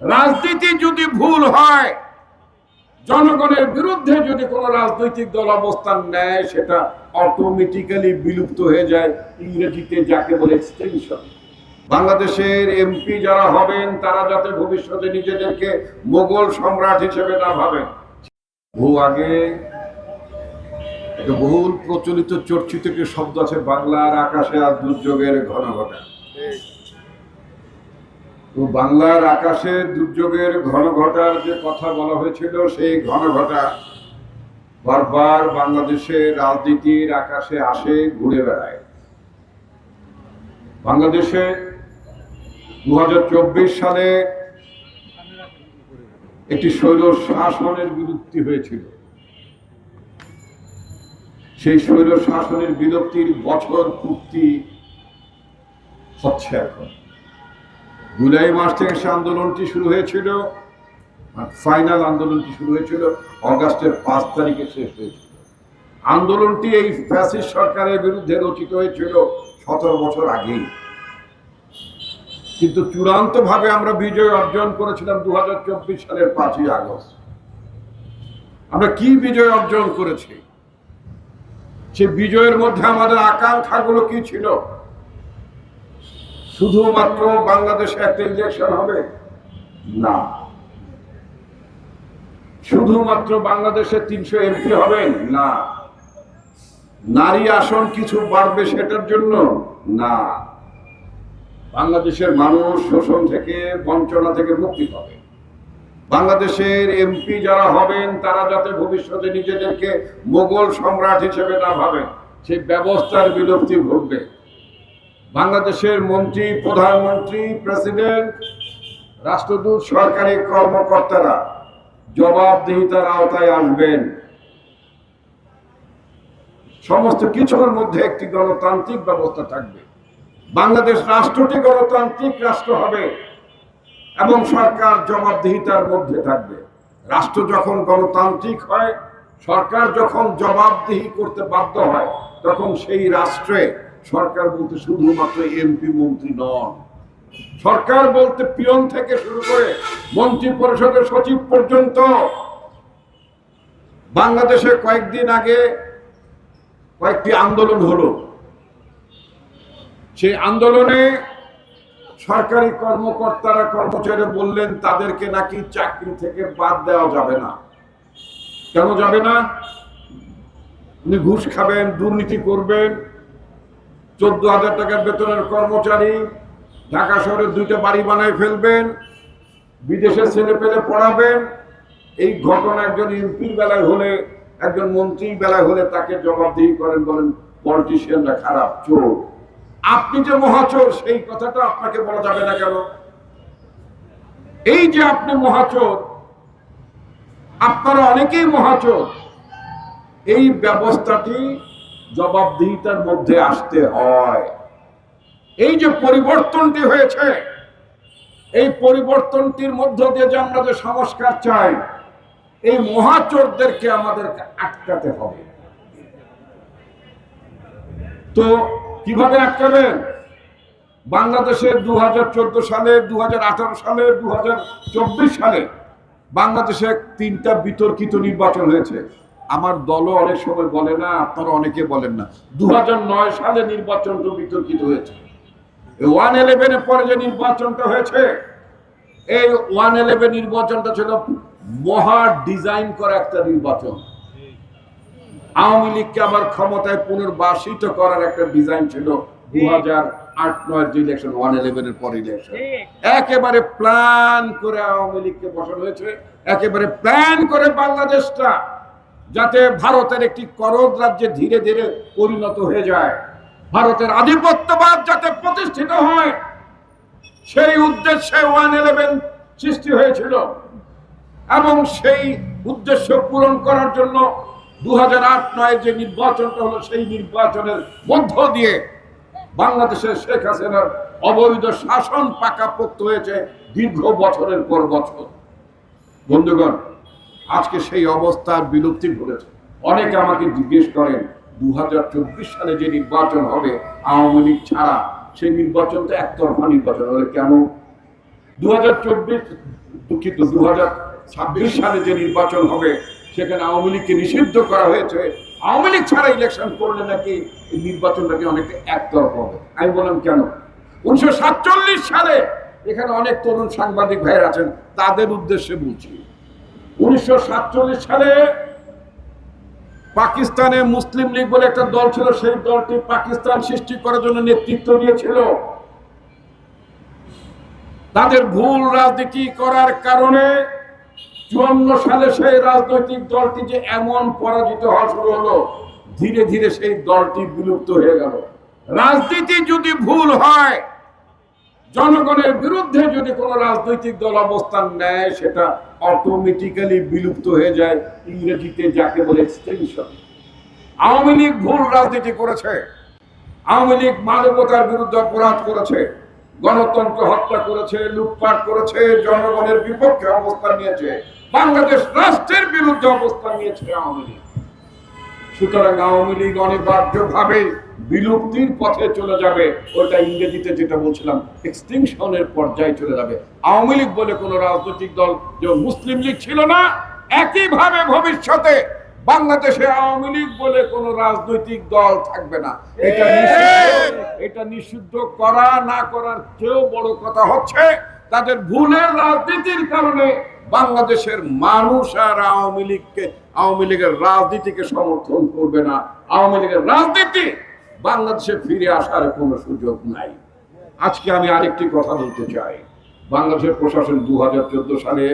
রাজনীতি যদি ভুল হয়, জনগণের বিরুদ্ধে যদি কোনো রাজনৈতিক দল অবস্থান নেয়, সেটা অটোমেটিক্যালি বিলুপ্ত হয়ে যায় ইংরেজিতে যাকে বলে এক্সটেনশন বাংলাদেশের এমপি যারা হবেন, তারা যাতে ভবিষ্যতে নিজেদেরকে মোগল সম্রাট হিসেবে না ভাবেন। বহু আগে একটা বহুল প্রচলিত চর্চিত একটি শব্দ আছে, বাংলার আকাশে আর দুর্যোগের ঘন ঘটা। তো বাংলার আকাশে দুর্যোগের ঘন ঘটার যে কথা বলা হয়েছিল, সেই ঘন ঘটা বারবার বাংলাদেশের রাজনীতির আকাশে আসে, ঘুরে বেড়ায়। বাংলাদেশে দু হাজার চব্বিশ সালে একটি স্বৈর শাসনের বিলুপ্তি হয়েছিল। সেই স্বৈর শাসনের বিলুপ্তির বছর পূর্তি হচ্ছে এখন। জুলাই মাস থেকে সে আন্দোলনটি শুরু হয়েছিল ফাইনাল আন্দোলনটি শুরু হয়েছিল, অগাস্টের পাঁচ তারিখে শেষ হয়েছিল। আন্দোলনটি এই ফ্যাসিস্ট সরকারের বিরুদ্ধে রচিত হয়েছিল সতেরো বছর আগেই। কিন্তু চূড়ান্ত ভাবে আমরা বিজয় অর্জন করেছিলাম দু হাজার চব্বিশ সালের পাঁচই আগস্ট। আমরা কি বিজয় অর্জন করেছি? সে বিজয়ের মধ্যে আমাদের আকাঙ্ক্ষাগুলো কি ছিল? শুধুমাত্র বাংলাদেশে একটা ইলেকশন হবে? না। শুধুমাত্র বাংলাদেশে তিনশো এমপি হবেন না। নারী আসন কিছু বাড়বে সেটার জন্য? না। বাংলাদেশের মানুষ শোষণ থেকে, বঞ্চনা থেকে মুক্তি পাবে। বাংলাদেশের এমপি যারা হবেন, তারা যাতে ভবিষ্যতে নিজেদেরকে মোগল সম্রাট হিসেবে না ভাবেন, সেই ব্যবস্থার বিলুপ্তি ঘটবে। বাংলাদেশের মন্ত্রী, প্রধানমন্ত্রী, প্রেসিডেন্ট, রাষ্ট্রদূত, সরকারি কর্মকর্তারা জবাবদিহিতার আওতায় আসবেন। সমস্ত কিছুর মধ্যে একটি গণতান্ত্রিক ব্যবস্থা থাকবে। বাংলাদেশ রাষ্ট্রটি গণতান্ত্রিক রাষ্ট্র হবে এবং সরকার জবাবদিহিতার মধ্যে থাকবে। রাষ্ট্র যখন গণতান্ত্রিক হয়, সরকার যখন জবাবদিহি করতে বাধ্য হয়, তখন সেই রাষ্ট্রে সরকার বলতে শুধুমাত্র এমপি মন্ত্রী নন। সরকার বলতে পিয়ন থেকে শুরু করে মন্ত্রী পরিষদের সচিব পর্যন্ত। বাংলাদেশে কয়েকদিন আগে কয়েকটি আন্দোলন হলো। সেই আন্দোলনে সরকারি কর্মকর্তারা কর্মচারী বললেন, তাদেরকে নাকি চাকরি থেকে বাদ দেওয়া যাবে না। কেন যাবে না? উনি ঘুষ খাবেন, দুর্নীতি করবেন চোদ্দ হাজার টাকার বেতনের কর্মচারী ঢাকা শহরে দুইটা বাড়ি বানায় ফেলবেন, বিদেশে ছেলে পেলে পড়াবেন। এই ঘটনা একজন এমপির বেলায় হলে, একজন মন্ত্রীর বেলায় হলে তাকে জবাবদিহি করেন, বলেন, পলিটিশিয়ানরা খারাপ, চোর। আপনি যে মহাচোর, সেই কথাটা আপনাকে বলা যাবে না কেন? এই যে আপনি মহাচোর, আপনারা অনেকেই মহাচোর, এই ব্যবস্থাটি জবাবদিহিতার মধ্যে আসতে হয়। এই যে পরিবর্তনটি হয়েছে, এই পরিবর্তনটির মধ্য দিয়ে যে আমরা যে সংস্কার চাই, এই মহাচোরদেরকে আমাদেরকে আটকাতে হবে। তো কীভাবে আটকাবেন? বাংলাদেশে দু হাজার চোদ্দ সালে দু হাজার আঠারো সালে দু হাজার চব্বিশ সালে বাংলাদেশে তিনটা বিতর্কিত নির্বাচন হয়েছে। আমার দলও অনেক সময় বলে না, আপনারা অনেকে বলেন না। দু হাজার নয় সালে নির্বাচনটা বিতর্কিত হয়েছে। ওয়ান ইলেভেনের পরে যে নির্বাচনটা হয়েছে, এই ওয়ান ইলেভেন নির্বাচনটা ছিল মহা ডিজাইন করা একটা নির্বাচন। আওয়ামী লীগকে আবার ক্ষমতায় পুনর্বাসিত করার একটা ডিজাইন ছিল দু হাজার আট নয় যে ইলেকশন ওয়ান ইলেভেনের পর ইলেকশন একেবারে প্ল্যান করে আওয়ামী লীগকে বসানো হয়েছে, একেবারে প্ল্যান করে বাংলাদেশটা যাতে ভারতের একটি করদ রাজ্যে ধীরে ধীরে পরিণত হয়ে যায়। ভারতের আধিপত্যবাদ যাতে প্রতিষ্ঠিত হয়, সেই উদ্দেশ্যে ওয়ান ইলেভেন সৃষ্টি হয়েছিল। এবং সেই উদ্দেশ্য পূরণ করার জন্য দু হাজার আট নয় যে নির্বাচনটা হলো, সেই নির্বাচনের মধ্য দিয়ে বাংলাদেশের শেখ হাসিনার অবৈধ শাসন পাকাপোক্ত হয়েছে দীর্ঘ বছরের পর বছর। বন্ধুগণ আজকে সেই অবস্থার বিলুপ্তি ঘটেছে। অনেকে আমাকে জিজ্ঞেস করেন দু হাজার চব্বিশ সালে যে নির্বাচন হবে, আওয়ামী লীগ ছাড়া, সেই নির্বাচন তো একতরফা নির্বাচন হলে কেন দু দুঃখিত দু সালে যে নির্বাচন হবে, সেখানে আওয়ামী লীগকে নিষিদ্ধ করা হয়েছে। আওয়ামী লীগ ছাড়া ইলেকশন করলে নাকি এই নির্বাচন নাকি অনেকটা একতরফা হবে। আমি বললাম, কেন? উনিশশো সাতচল্লিশ সালে এখানে অনেক তরুণ সাংবাদিক ভাইয়ের আছেন, তাদের উদ্দেশ্যে বলছি। উনিশশো সাতচল্লিশ সালে পাকিস্তানে মুসলিম লীগ বলে একটা দল ছিল, সেই দলটি পাকিস্তান সৃষ্টি করার জন্য নেতৃত্ব দিয়েছিল। তাদের ভুল রাজনীতি করার কারণে চুয়ান্ন সালে সেই রাজনৈতিক দলটি যে এমন পরাজিত হওয়া শুরু হলো, ধীরে ধীরে সেই দলটি বিলুপ্ত হয়ে গেল। রাজনীতি যদি ভুল হয় জনগণের বিরুদ্ধে যদি কোনো রাজনৈতিক দল অবস্থান নেয়, সেটা অটোমেটিক্যালি বিলুপ্ত হয়ে যায় ইংরেজিতে যাকে বলে এক্সটেনশন আওয়ামী লীগ ভুল রাজনীতি করেছে। আওয়ামী লীগ মানবতার বিরুদ্ধে অপরাধ করেছে। গণতন্ত্র হত্যা করেছে, লুটপাট করেছে, জনগণের বিপক্ষে অবস্থান নিয়েছে। বাংলাদেশ রাষ্ট্রের বিরুদ্ধে অবস্থান নিয়েছে আওয়ামী লীগ। সুতরাং আওয়ামী লীগ অনিবার্যভাবে বিলুপ্তির পথে চলে যাবে ওটা ইংরেজিতে যেটা বলছিলাম এক্সটিংশনের পর্যায়ে চলে যাবে। আওয়ামী লীগ বলে কোনো রাজনৈতিক দল যে মুসলিম লীগ ছিল না একইভাবে ভবিষ্যতে বাংলাদেশে আওয়ামী লীগ বলে কোনো রাজনৈতিক দল থাকবে না। এটা নিষিদ্ধ এটা নিষিদ্ধ করা না করার চেয়েও বড় কথা হচ্ছে তাদের ভুলের রাজনীতির কারণে বাংলাদেশের মানুষ আর আওয়ামী লীগকে আওয়ামী লীগের রাজনীতিকে সমর্থন করবে না। আওয়ামী লীগের রাজনীতি বাংলাদেশে ফিরে আসার কোনো সুযোগ নাই। আজকে আমি আরেকটি কথা বলতে চাই। বাংলাদেশের প্রশাসন দু হাজার চোদ্দ সালে